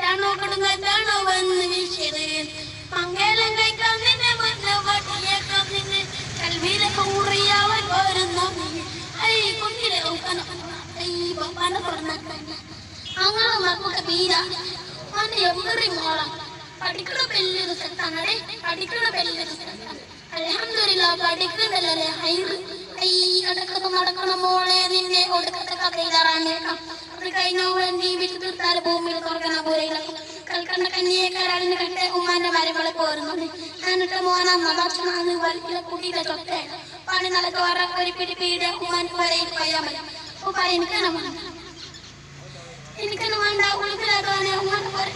കാറ്റാണോ കൊടുങ്കാറ്റാണോ വന്ന് വീശിയത്? മംഗലം കഴിക്കാം നിന്നെ മണ്ണ് വട്ടിയേക്കാം നിന്നെ. കൽവിയിലെ കൂറിയാവൻ പോരുന്നു ഐ കുഞ്ഞിലെ ഐ ബൊപ്പാന പറഞ്ഞ അങ്ങനെ നമുക്ക് തീര അവന്റെ എവറി മോളം. പഠിക്കണ വലിയൊരു സ്ഥലത്താണ് പഠിക്കണ സ്ഥലത്താണ് അലഹമില്ല പഠിക്കണ്ടല്ലേ ഹൈറ്. ഐ അടക്കത്ത് നടക്കണ മോളെ നിന്നെ ഒടുക്കത്തെ കഥയിലാണ് അത് കഴിഞ്ഞ വേണ്ടി വിട്ടു തീർത്താൽ ഭൂമിയിൽ കൽക്കണ്ട കഞ്ഞിയെ കരാളിന് കണ്ട് ഉമ്മാന്റെ മരങ്ങളെ പോരുന്നു എന്നിട്ട് മോനാന്ന ഭക്ഷണം വലിയ കുട്ടിയുടെ ചൊട്ട പണി നടക്ക് വര ഒരു പിടി പീട് ഉമ്മാന്റെ വരയിൽ പയ്യാൻ മതി. ഉപ്പ എനിക്കാണ് വേണ്ട. എനിക്കൊന്നും വേണ്ട. ഉൾക്കിലാക്കാനെ ഉമ്മാന്റെ പോരാ